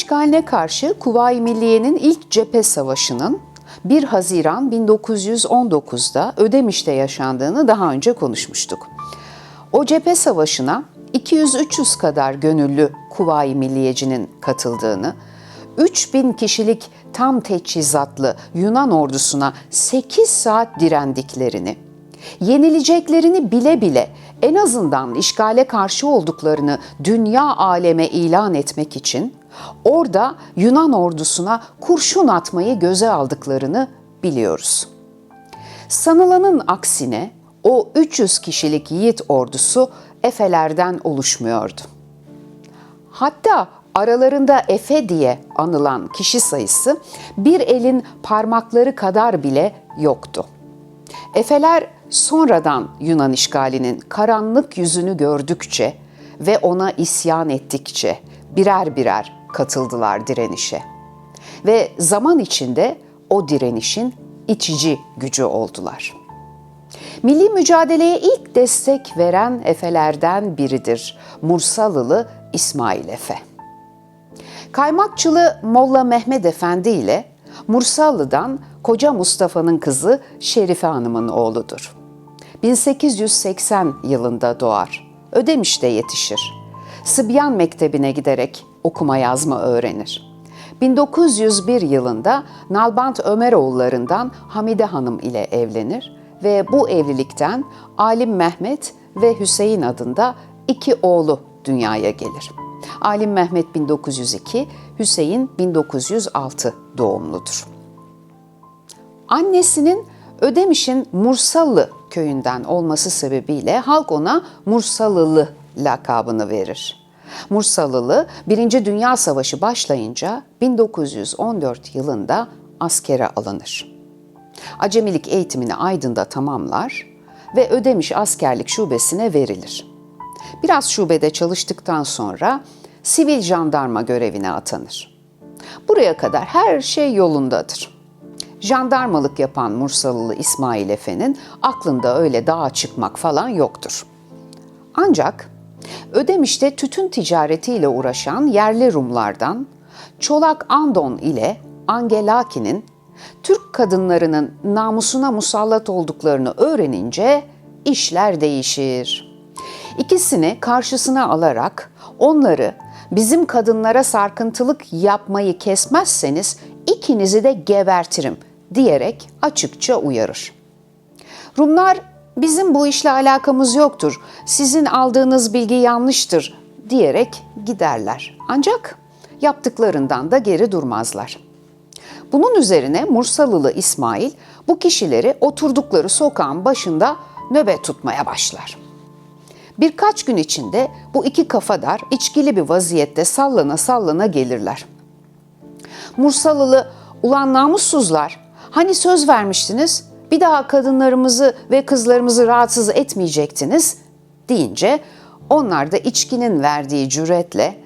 İşgaline karşı Kuvayi Milliye'nin ilk cephe savaşının 1 Haziran 1919'da Ödemiş'te yaşandığını daha önce konuşmuştuk. O cephe savaşına 200-300 kadar gönüllü Kuvayi Milliyecinin katıldığını, 3000 kişilik tam teçhizatlı Yunan ordusuna 8 saat direndiklerini, yenileceklerini bile bile en azından işgale karşı olduklarını dünya aleme ilan etmek için orada Yunan ordusuna kurşun atmayı göze aldıklarını biliyoruz. Sanılanın aksine o 300 kişilik yiğit ordusu Efelerden oluşmuyordu. Hatta aralarında Efe diye anılan kişi sayısı bir elin parmakları kadar bile yoktu. Efeler sonradan Yunan işgalinin karanlık yüzünü gördükçe ve ona isyan ettikçe birer birer katıldılar direnişe. Ve zaman içinde o direnişin içici gücü oldular. Milli mücadeleye ilk destek veren Efelerden biridir Mursalılı İsmail Efe. Kaymakçılı Molla Mehmet Efendi ile Mursallı'dan Koca Mustafa'nın kızı Şerife Hanım'ın oğludur. 1880 yılında doğar. Ödemiş'te yetişir. Sıbyan Mektebi'ne giderek okuma yazma öğrenir. 1901 yılında Nalbant Ömeroğullarından Hamide Hanım ile evlenir ve bu evlilikten Alim Mehmet ve Hüseyin adında iki oğlu dünyaya gelir. Alim Mehmet 1902, Hüseyin 1906 doğumludur. Annesinin Ödemiş'in Mursallı köyünden olması sebebiyle halk ona Mursalılı lakabını verir. Mursalılı 1. Dünya Savaşı başlayınca 1914 yılında askere alınır. Acemilik eğitimini Aydın'da tamamlar ve Ödemiş Askerlik Şubesi'ne verilir. Biraz şubede çalıştıktan sonra sivil jandarma görevine atanır. Buraya kadar her şey yolundadır. Jandarmalık yapan Mursalılı İsmail Efe'nin aklında öyle dağa çıkmak falan yoktur. Ancak Ödemiş'te tütün ticaretiyle uğraşan yerli Rumlardan Çolak Andon ile Angelaki'nin Türk kadınlarının namusuna musallat olduklarını öğrenince işler değişir. İkisini karşısına alarak onları bizim kadınlara sarkıntılık yapmayı kesmezseniz ikinizi de gebertirim diyerek açıkça uyarır. Rumlar bizim bu işle alakamız yoktur, sizin aldığınız bilgi yanlıştır diyerek giderler. Ancak yaptıklarından da geri durmazlar. Bunun üzerine Mursalılı İsmail bu kişileri oturdukları sokağın başında nöbet tutmaya başlar. Birkaç gün içinde bu iki kafadar içkili bir vaziyette sallana sallana gelirler. Mursalılı, ulan namussuzlar, hani söz vermiştiniz, bir daha kadınlarımızı ve kızlarımızı rahatsız etmeyecektiniz deyince onlar da içkinin verdiği cüretle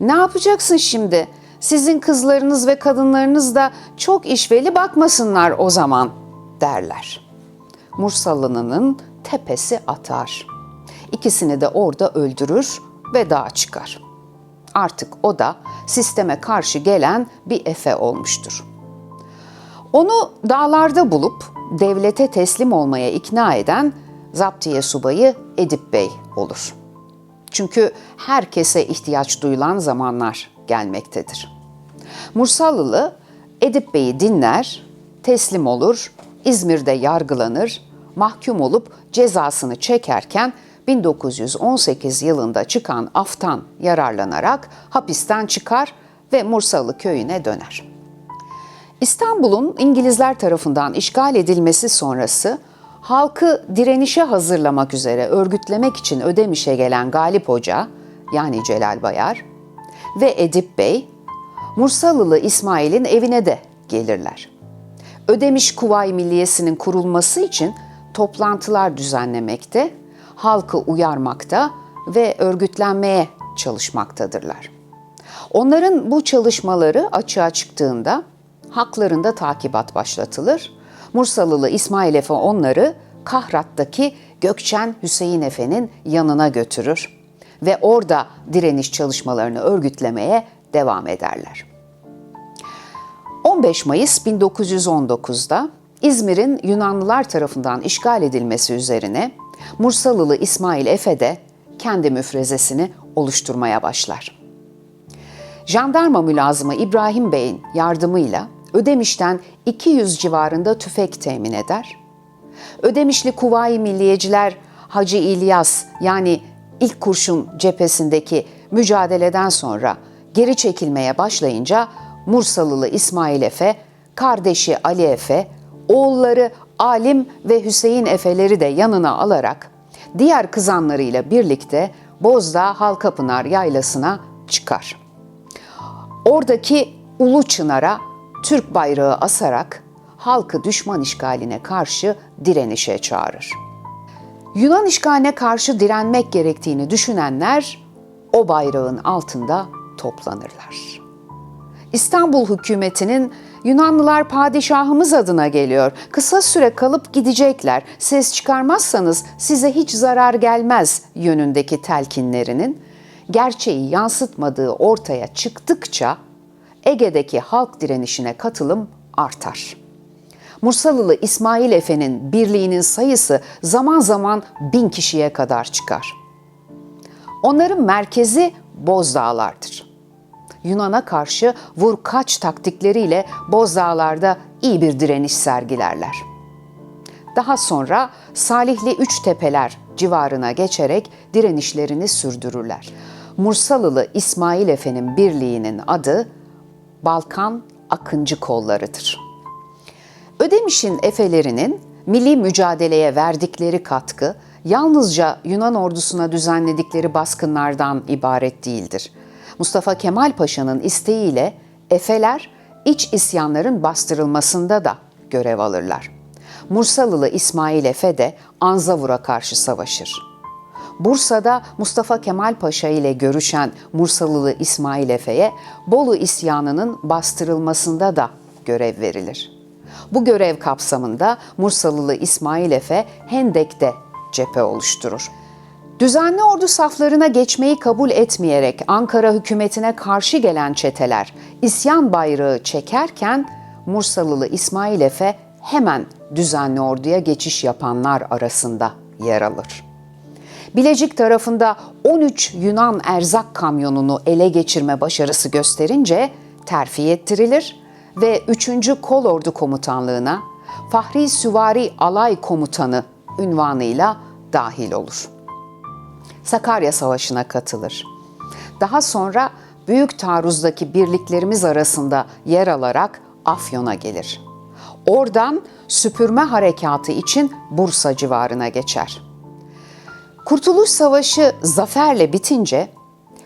ne yapacaksın şimdi? Sizin kızlarınız ve kadınlarınız da çok işveli bakmasınlar o zaman derler. Mursallı'nın tepesi atar. İkisini de orada öldürür ve dağa çıkar. Artık o da sisteme karşı gelen bir efe olmuştur. Onu dağlarda bulup devlete teslim olmaya ikna eden zaptiye subayı Edip Bey olur. Çünkü herkese ihtiyaç duyulan zamanlar gelmektedir. Mursallılı Edip Bey'i dinler, teslim olur, İzmir'de yargılanır, mahkum olup cezasını çekerken 1918 yılında çıkan aftan yararlanarak hapisten çıkar ve Mursalı köyüne döner. İstanbul'un İngilizler tarafından işgal edilmesi sonrası halkı direnişe hazırlamak üzere örgütlemek için Ödemiş'e gelen Galip Hoca yani Celal Bayar ve Edip Bey Mursalılı İsmail'in evine de gelirler. Ödemiş Kuvayi Milliyesi'nin kurulması için toplantılar düzenlemekte, halkı uyarmakta ve örgütlenmeye çalışmaktadırlar. Onların bu çalışmaları açığa çıktığında haklarında takibat başlatılır. Mursalılı İsmail Efe onları Kahrat'taki Gökçen Hüseyin Efe'nin yanına götürür ve orada direniş çalışmalarını örgütlemeye devam ederler. 15 Mayıs 1919'da İzmir'in Yunanlılar tarafından işgal edilmesi üzerine Mursalılı İsmail Efe de kendi müfrezesini oluşturmaya başlar. Jandarma mülazımı İbrahim Bey'in yardımıyla Ödemiş'ten 200 civarında tüfek temin eder. Ödemişli Kuvayi Milliyeciler Hacı İlyas yani ilk kurşun cephesindeki mücadeleden sonra geri çekilmeye başlayınca Mursalılı İsmail Efe, kardeşi Ali Efe, oğulları Alim ve Hüseyin Efeleri de yanına alarak diğer kızanlarıyla birlikte Bozdağ Halkapınar yaylasına çıkar. Oradaki Ulu Çınar'a Türk bayrağı asarak halkı düşman işgaline karşı direnişe çağırır. Yunan işgaline karşı direnmek gerektiğini düşünenler o bayrağın altında toplanırlar. İstanbul hükümetinin Yunanlılar padişahımız adına geliyor. Kısa süre kalıp gidecekler. Ses çıkarmazsanız size hiç zarar gelmez yönündeki telkinlerinin gerçeği yansıtmadığı ortaya çıktıkça Ege'deki halk direnişine katılım artar. Mursalılı İsmail Efe'nin birliğinin sayısı zaman zaman bin kişiye kadar çıkar. Onların merkezi Bozdağlardır. Yunan'a karşı vur kaç taktikleriyle Bozdağlar'da iyi bir direniş sergilerler. Daha sonra Salihli Üçtepeler civarına geçerek direnişlerini sürdürürler. Mursalılı İsmail Efe'nin birliğinin adı Balkan Akıncı Kolları'dır. Ödemiş'in efelerinin milli mücadeleye verdikleri katkı yalnızca Yunan ordusuna düzenledikleri baskınlardan ibaret değildir. Mustafa Kemal Paşa'nın isteğiyle efeler iç isyanların bastırılmasında da görev alırlar. Mursalılı İsmail Efe de Anzavur'a karşı savaşır. Bursa'da Mustafa Kemal Paşa ile görüşen Mursalılı İsmail Efe'ye Bolu isyanının bastırılmasında da görev verilir. Bu görev kapsamında Mursalılı İsmail Efe Hendek'te cephe oluşturur. Düzenli ordu saflarına geçmeyi kabul etmeyerek Ankara hükümetine karşı gelen çeteler isyan bayrağı çekerken Mursalılı İsmail Efe hemen düzenli orduya geçiş yapanlar arasında yer alır. Bilecik tarafında 13 Yunan erzak kamyonunu ele geçirme başarısı gösterince terfi ettirilir ve 3. Kolordu Komutanlığına Fahri Süvari Alay Komutanı ünvanıyla dahil olur. Sakarya Savaşı'na katılır. Daha sonra Büyük Taarruz'daki birliklerimiz arasında yer alarak Afyon'a gelir. Oradan süpürme harekatı için Bursa civarına geçer. Kurtuluş Savaşı zaferle bitince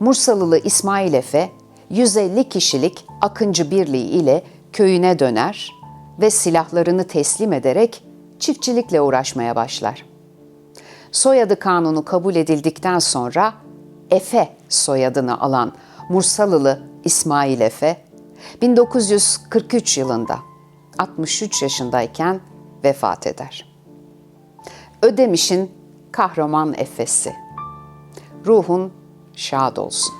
Mursalılı İsmail Efe 150 kişilik Akıncı Birliği ile köyüne döner ve silahlarını teslim ederek çiftçilikle uğraşmaya başlar. Soyadı kanunu kabul edildikten sonra Efe soyadını alan Mursalılı İsmail Efe 1943 yılında 63 yaşındayken vefat eder. Ödemiş'in kahraman Efesi. Ruhun şad olsun.